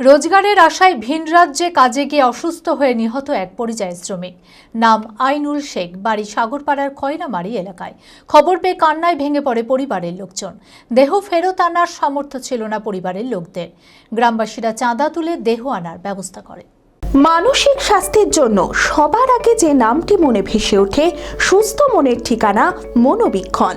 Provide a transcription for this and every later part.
রোজগারের আশায় ভিন রাজ্যে কাজে গিয়ে অসুস্থ হয়ে নিহত এক পরিযায়ী শ্রমিক নাম আইনুল শেখ, বাড়ি সাগরপাড়ার খয়নামারি এলাকায়। খবর পেয়ে কান্নায় ভেঙে পড়ে পরিবারের লোকজন। দেহ ফেরত আনার সামর্থ্য ছিল না পরিবারের লোকদের। গ্রামবাসীরা চাঁদা তুলে দেহ আনার ব্যবস্থা করে। মানসিক স্বাস্থ্যের জন্য সবার আগে যে নামটি মনে ভেসে ওঠে, সুস্থ মনের ঠিকানা মনোবীক্ষণ।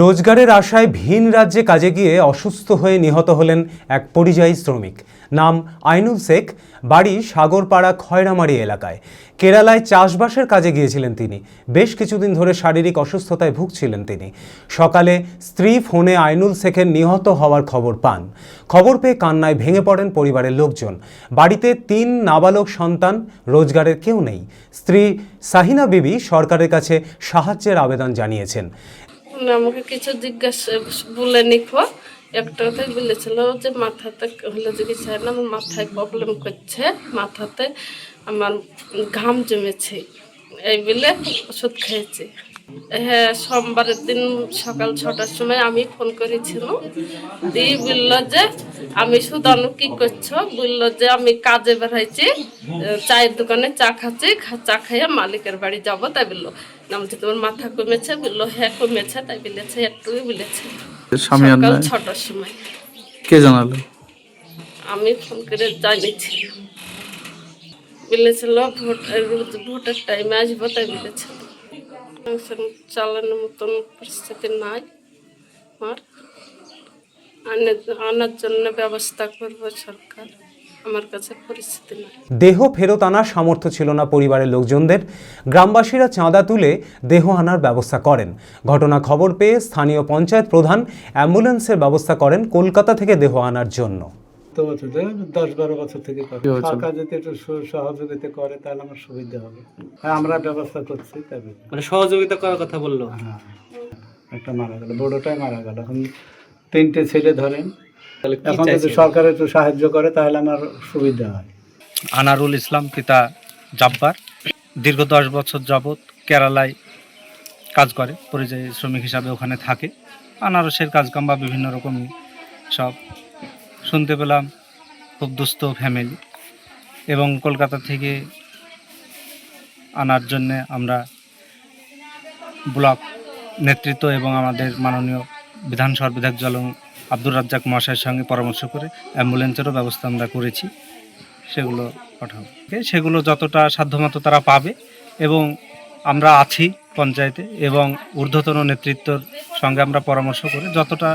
রোজগারের আশায় ভিন রাজ্যে কাজে গিয়ে অসুস্থ হয়ে নিহত হলেন এক পরিযায়ী শ্রমিক। নাম আইনুল শেখ, বাড়ি সাগরপাড়া খয়রামারি এলাকায়। কেরালায় চাষবাসের কাজে গিয়েছিলেন তিনি। বেশ কিছুদিন ধরে শারীরিক অসুস্থতায় ভুগছিলেন তিনি। সকালে স্ত্রী ফোনে আইনুল শেখের নিহত হওয়ার খবর পান। খবর পেয়ে কান্নায় ভেঙে পড়েন পরিবারের লোকজন। বাড়িতে তিন নাবালক সন্তান, রোজগারের কেউ নেই। স্ত্রী সাহিনা বিবি সরকারের কাছে সাহায্যের আবেদন জানিয়েছেন। আমাকে কিছু জিজ্ঞাসা বলে নিখো একটা কথাই বলেছিল যে, মাথাতে হলে যদি চাই না, আমার মাথায় প্রবলেম করছে। মাথাতে আমার ঘাম জমেছে। এই বলে ওষুধ খেয়েছি। হ্যাঁ সোমবারের দিন সকাল ছটার সময় আমি ফোন করেছিলাম। দিয়ে বলল যে আমি সুদানু কি করছ? বলল যে আমি কাজে বেড়াইছি চায়ের দোকানে চা খাচ্ছি চা খাইয়ে মালিকের বাড়ি যাব। তাই বলল। না বলছি তোমার মাথা কমেছে? বলল হ্যাঁ কমেছে। তাই বলেছে একটু বলেছে। সকাল ছটার সময়। কে জানালো? আমি ফোন করে জানিয়েছি। বলেছিল ভোট ভোটের টাইমে আসব। তাই বলেছিল মতন পরিস্থিতি নাই আমার। আনার জন্য ব্যবস্থা সরকার। দেহ ফেরত আনার সামর্থ্য ছিল না পরিবারের লোকজনদের। গ্রামবাসীরা চাঁদা তুলে দেহ আনার ব্যবস্থা করেন। ঘটনা খবর পেয়ে স্থানীয় পঞ্চায়েত প্রধান অ্যাম্বুলেন্সের ব্যবস্থা করেন কলকাতা থেকে দেহ আনার জন্য। তো বছর দশ বারো বছর থেকে করে। সরকার যদি একটু সহযোগিতা করে তাহলে আমার সুবিধা হবে। আমরা ব্যবস্থা করছি তবে মানে সহযোগিতা করার কথা বলল? হ্যাঁ একটা মারা গেল বড়টাই মারা গেল। এখন তিনটে ছেলে ধরেন। এখন যদি সরকার একটু সাহায্য করে তাহলে আমার সুবিধা হয়। আনারুল ইসলাম পিতা জাব্বার দীর্ঘ দশ বছর যাবৎ কেরালায় কাজ করে পরিযায়ী শ্রমিক হিসাবে ওখানে থাকে। আনারসের কাজকাম বা বিভিন্ন রকম সব শুনতে পেলাম খুব দুস্থ ফ্যামিলি এবং কলকাতা থেকে আনার জন্যে আমরা ব্লক নেতৃত্ব এবং আমাদের মাননীয় বিধানসভার বিধায়ক জলং আব্দুর রাজ্জাক মহাশয়ের সঙ্গে পরামর্শ করে অ্যাম্বুলেন্সেরও ব্যবস্থা আমরা করেছি। সেগুলো পাঠাবো। সেগুলো যতটা সাধ্যমতো তারা পাবে এবং আমরা আছি পঞ্চায়েতে এবং ঊর্ধ্বতন নেতৃত্বর সঙ্গে আমরা পরামর্শ করে যতটা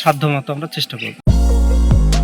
সাধ্যমতো আমরা চেষ্টা করব।